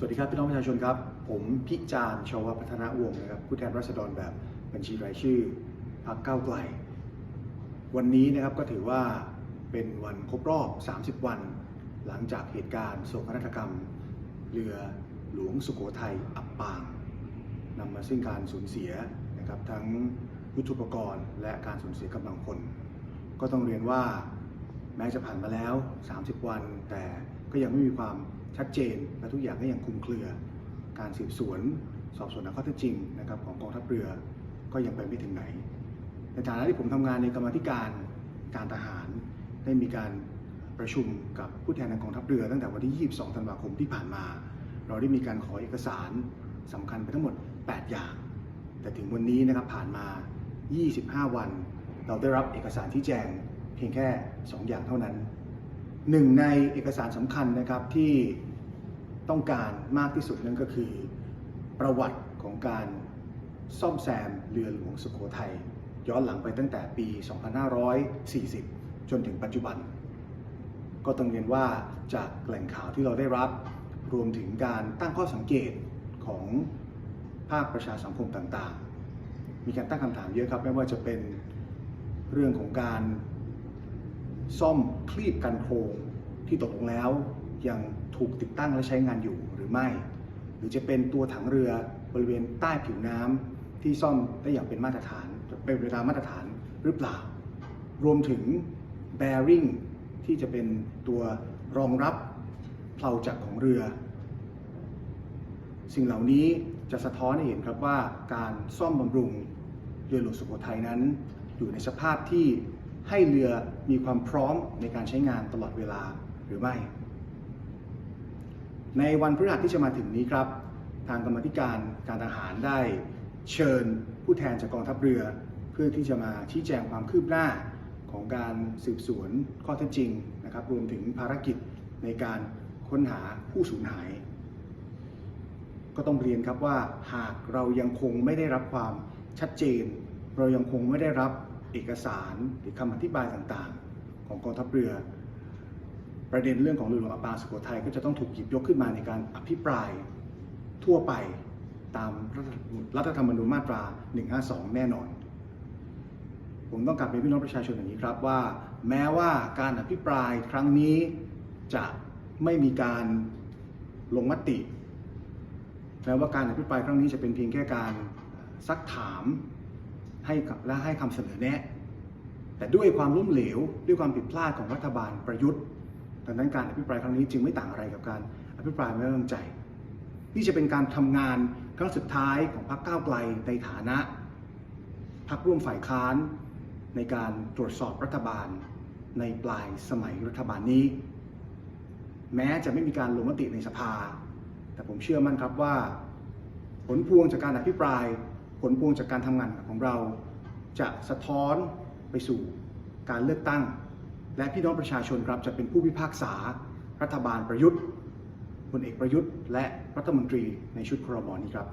สวัสดีครับพี่น้องประชาชนครับ ผมพิจารณ์ชาวพัฒนาวงศ์นะครับผู้แทนราษฎรแบบบัญชีรายชื่อพรรคก้าวไกล วันนี้นะครับก็ถือว่าเป็นวันครบรอบ 30 วัน หลังจากเหตุการณ์โศกนาฏกรรม เรือหลวงสุโขทัยอับปางนำมาซึ่งการสูญเสียนะครับทั้งยุทโธปกรณ์ และการสูญเสียกำลังพลก็ต้องเรียนว่าแม้จะผ่านมาแล้ว 30 วันแต่ ก็ยังไม่มีความชัดเจนและทุกอย่างก็ยังคลุมเครือ การสืบสวน สอบสวนข้อเท็จจริงนะครับของกองทัพเรือก็ยังไปไม่ถึงไหนในฐานะที่ผมทำงานในกรรมธิการการทหารได้มีการประชุมกับผู้แทนทางกองทัพเรือตั้งแต่วันที่ 22 ธันวาคมที่ผ่านมา เราได้มีการขอเอกสารสำคัญไปทั้งหมด 8 อย่าง แต่ถึงวันนี้นะครับผ่านมา 25 วัน เราได้รับเอกสารที่แจงเพียงแค่ 2 อย่างเท่านั้น หนึ่งในเอกสารสำคัญนะครับที่ต้องการมากที่สุดนั่นก็คือ ประวัติของการซ่อมแซมเรือหลวงสุโขทัยย้อนหลังไปตั้งแต่ปี 2540 จนถึงปัจจุบัน ก็ต้องเรียนว่าจากแหล่งข่าวที่เราได้รับ รวมถึงการตั้งข้อสังเกตของภาคประชาสังคมต่างๆ มีการตั้งคำถามเยอะครับ ไม่ว่าจะเป็นเรื่องของการ ซ่อมคลีบกันโครงที่ตกลงแล้วยังถูกติดตั้งและใช้งานอยู่หรือไม่ หรือจะเป็นตัวถังเรือบริเวณใต้ผิวน้ำที่ซ่อมได้อย่างเป็นมาตรฐานเป็นเวลามาตรฐานหรือเปล่า รวมถึง bearing ที่จะเป็นตัวรองรับเพลาจักรของเรือ สิ่งเหล่านี้จะสะท้อนให้เห็นครับว่าการซ่อมบำรุงเรือหลวงสุโขทัยนั้น อยู่ในสภาพที่ ให้เรือมีความพร้อมในการใช้งานตลอดเวลาหรือไม่ ในวันพฤหัสที่จะมาถึงนี้ครับ ทางกรรมธิการการทหารได้เชิญผู้แทนจากกองทัพเรือ เพื่อที่จะมาชี้แจงความคืบหน้าของการสืบสวนข้อเท็จจริงนะครับ รวมถึงภารกิจในการค้นหาผู้สูญหาย ก็ต้องเรียนครับว่าหากเรายังคงไม่ได้รับความชัดเจน เรายังคงไม่ได้รับ เอกสารหรือคำอธิบายต่างๆ ของกองทัพเรือ ประเด็นเรื่องของเรือหลวงอับปางสุโขทัยก็จะต้องถูกหยิบยกขึ้นมาในการอภิปรายทั่วไปตามรัฐธรรมนูญมาตรา 152 แน่นอน ผมต้องกลับเรียนพี่น้องประชาชนอย่างนี้ครับว่า แม้ว่าการอภิปรายครั้งนี้จะไม่มีการลงมติแม้ว่าการอภิปรายครั้งนี้จะเป็นเพียงแค่การซักถาม ให้กับและให้คำเสนอแนะ แต่ด้วยความล้มเหลว ด้วยความผิดพลาดของรัฐบาลประยุทธ์ดังนั้นการอภิปรายครั้งนี้จึงไม่ต่างอะไรกับการอภิปรายไม่ไว้วางใจ นี่จะเป็นการทำงานครั้งสุดท้ายของพรรคก้าวไกลในฐานะพรรคร่วมฝ่ายค้านในการตรวจสอบรัฐบาลในปลายสมัยรัฐบาลนี้ แม้จะไม่มีการลงมติในสภา แต่ผมเชื่อมั่นครับว่า ผลพวงจากการอภิปราย ผลพวงจากการทำงานของเรา จะสะท้อนไปสู่การเลือกตั้ง และพี่น้องประชาชนครับจะเป็นผู้พิพากษา รัฐบาลประยุทธ์พลเอกประยุทธ์ และรัฐมนตรีในชุดครมนี้ครับ